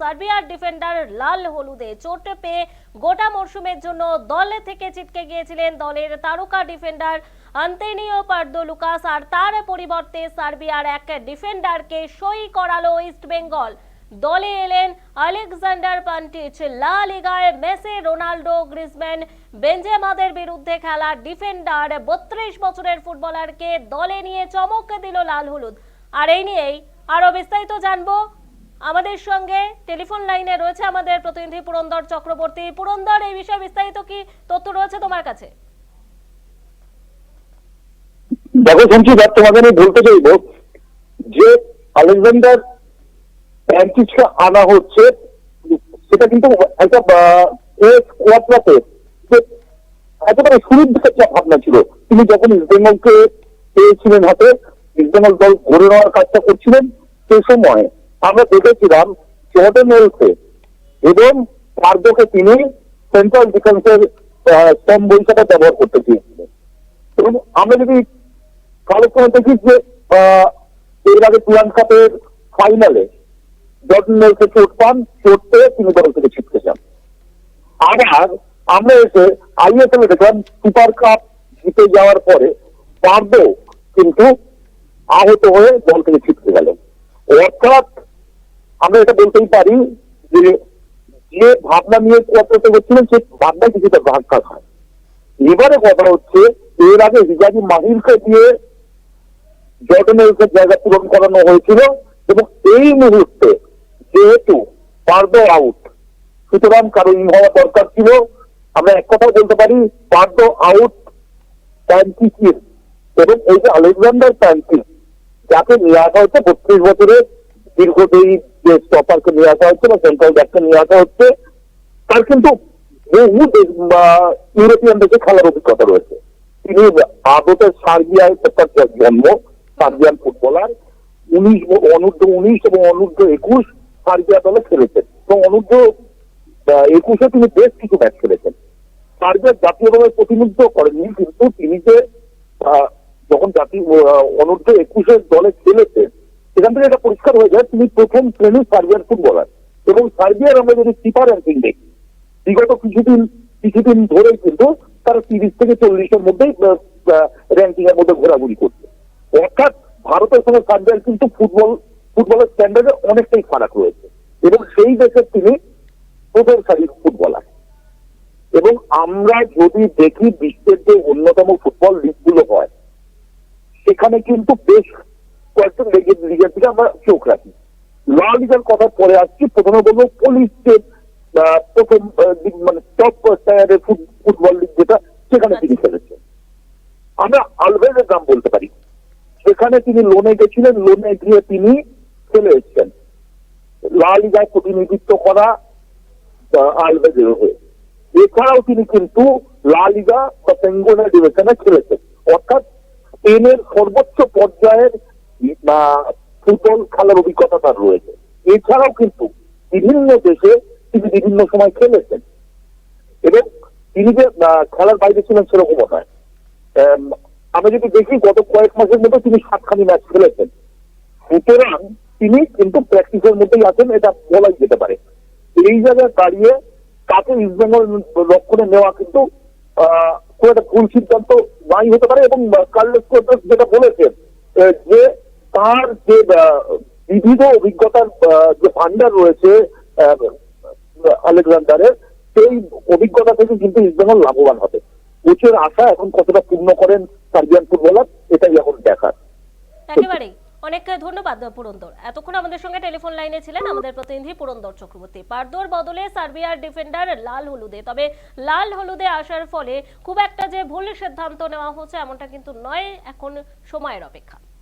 সার্বিয়ার ডিফেন্ডার লাল হলুদে চোট পেয়ে গোটা মরশুমের জন্য দলে থেকে ছিটকে গিয়েছিলেন দলের তারকা ডিফেন্ডার আন্তেনিও পার্দো লুকাস আর তার পরিবর্তে সার্বিয়ার এক ডিফেন্ডারকে সই করালো ইস্ট বেঙ্গল। দলে এলেন আলেকজান্ডার পান্টিচ, লা লিগায় মেসি রোনাল্ডো গ্রিজম্যান বেঞ্জেমাদের বিরুদ্ধে খেলা ডিফেন্ডার বত্রিশ বছরের ফুটবলারকে দলে নিয়ে চমক দিল লাল হলুদ। আর এই নিয়েই আরও বিস্তারিত জানব আমাদের সঙ্গে টেলিফোন লাইনে রয়েছে আমাদের প্রতিনিধি পুরন্দর চক্রবর্তী। পুরন্দর, এই বিষয়ে বিস্তারিত কি তথ্য রয়েছে তোমার কাছে? দেখো, শুনছি দেখ তোমাকে আমি বলতে চাইব যে আলেকজান্ডার প্যান্টিসকে আনা হচ্ছে, সেটা কিন্তু একটা একেবারে শুরুর দিকে একটা ভাবনা ছিল। তিনি যখন ইস্টবেঙ্গলকে পেয়েছিলেন হাতে ইস্টবেঙ্গল দল ঘুরে নেওয়ার কাজটা করছিলেন সেই সময় আমরা দেখেছিলাম জর্ডেন এলসে এবং পার্দকে তিনি সেন্ট্রাল ডিফেন্সের স্তম্ভ হিসাবে ব্যবহার করতে চেয়েছিলেন। এবং আমরা যদি কালো সময় দেখি যে এর আগে তুলান কাপের ফাইনালে জর্ডন নেলসে চোট পান চোট পেয়ে তিনি দল থেকে ছিটকে যান। আবার আমরা এসে আইএসএল দেখলাম সুপার কাপ জিতে যাওয়ার পরে পার্দো কিন্তু আহত হয়ে দল থেকে ছিটকে গেলেন। অর্থাৎ আমরা এটা বলতেই পারি যে যে ভাবনা নিয়ে কোয়ার্টারতে হচ্ছিলেন সে ভাবনা কিছুটা ধাক্কা হয়। এবারে কথা হচ্ছে, এর আগে হিজাবি মাহিরকে দিয়ে জর্ডনের জায়গা পূরণ করানো হয়েছিল এবং এই মুহূর্তে যেহেতু পার্দো আউট, সুতরাং কারও ইন হওয়া দরকার ছিল, আমরা এক কথা বলতে পারি, পার্দো আউট প্যান্টিসির এবং এই যে আলেকজান্ডার প্যান্টিস যাকে নিয়ে আসা হচ্ছে বত্রিশ বছরের দীর্ঘদেহী যে স্টপারকে নিয়ে আসা হচ্ছে বা সেন্ট্রাল ব্যাককে নিয়ে আসা হচ্ছে, তার কিন্তু বহু ইউরোপিয়ান দেশে খেলার অভিজ্ঞতা রয়েছে। তিনি আগত সার্বিয়ায় তার জন্ম, সার্বিয়ান ফুটবলার, উনিশ অনূর্ধ্ব উনিশ এবং অনূর্ধ্ব একুশ সার্বিয়া দলে খেলেছেন। এবং অনূর্ধ্ব একুশে তিনি বেশ কিছু ম্যাচ খেলেছেন। সার্বিয়ার জাতীয় দলের প্রতিনিধিত্ব করেননি, কিন্তু তিনি যে যখন জাতীয় অনূর্ধ্ব একুশের দলে খেলেছেন সেখান থেকে এটা পরিষ্কার হয়ে যায়। তিনি প্রথম শ্রেণির সার্বিয়ার ফুটবলার। এবং সার্বিয়ার আমরা যদি ফিফা র্যাঙ্কিং দেখি, বিগত কিছুদিন কিছুদিন ধরেই কিন্তু তারা তিরিশ থেকে চল্লিশের মধ্যেই র্যাঙ্কিং এর মধ্যে ঘোরাঘুরি করছে। অর্থাৎ ভারতের সঙ্গে সার্বিয়ার কিন্তু ফুটবল, ফুটবলের স্ট্যান্ডার্ডে অনেকটাই ফারাক রয়েছে। এবং সেই দেশের তিনি প্রথম সারির ফুটবলার। এবং আমরা যদি দেখি বিশ্বের যে অন্যতম ফুটবল লিগগুলো হয়, সেখানে কিন্তু বেশ কয়েকটা লিগের লিগের দিকে আমরা চোখ রাখি। লা লিগার কথা পরে আসছি প্রথমে বলব পুলিশ যে আহ, প্রথম মানে টপ টায়ারের ফুটবল লিগ যেটা সেখানে তিনি খেলেছেন। আমরা আলভেজের নাম বলতে পারি। সেখানে তিনি লোনে গেছিলেন লোনে গিয়ে তিনি খেলে এসেছেন। লা লিগায় প্রতিনিধিত্ব করা আলভেজের হয়ে। এছাড়াও তিনি কিন্তু লা লিগা বা পেঙ্গোনা ডিভিশনে খেলেছেন। অর্থাৎ স্পেনের সর্বোচ্চ পর্যায়ের আহ, ফুটবল খেলার অভিজ্ঞতা তার রয়েছে। এছাড়াও কিন্তু বিভিন্ন দেশে তিনি বিভিন্ন সময় খেলেছেন। এবং তিনি যে খেলার বাইরে ছিলেন সেরকমও নয়। আম, যদি দেখি গত কয়েক মাসের মধ্যে তিনি সাতখানি ম্যাচ খেলেছেন। সুতরাং তিনি কিন্তু প্র্যাকটিসের মধ্যেই আছেন এটা বলাই যেতে পারে। এই জায়গায় দাঁড়িয়ে তাকে ইস্টবেঙ্গল লক্ষণে নেওয়া কিন্তু খুব একটা ভুল সিদ্ধান্ত নাই হতে পারে এবং কার্লোস যেটা বলেছেন যে তার যে বিবিধ অভিজ্ঞতার যে ভান্ডার রয়েছে আলেকজান্ডারের, সেই অভিজ্ঞতা থেকে কিন্তু ইস্টবেঙ্গল লাভবান হবে। কোচের আশা এখন কতটা পূর্ণ করেন সার্বিয়ান ফুটবলার, এটাই এখন দেখার। একেবারেই অনেক ধন্যবাদ, পুরন্দর। এতক্ষণ আমাদের সঙ্গে টেলিফোন লাইনে ছিলেন আমাদের প্রতিনিধি পুরন্দর চক্রবর্তী। পারদোর বদলে সার্বিয়ার ডিফেন্ডার লাল হলুদে। তবে লাল হলুদে আসার ফলে খুব একটা যে ভুল সিদ্ধান্ত নেওয়া হচ্ছে, এমনটা কিন্তু নয়। এখন সময়ের অপেক্ষা।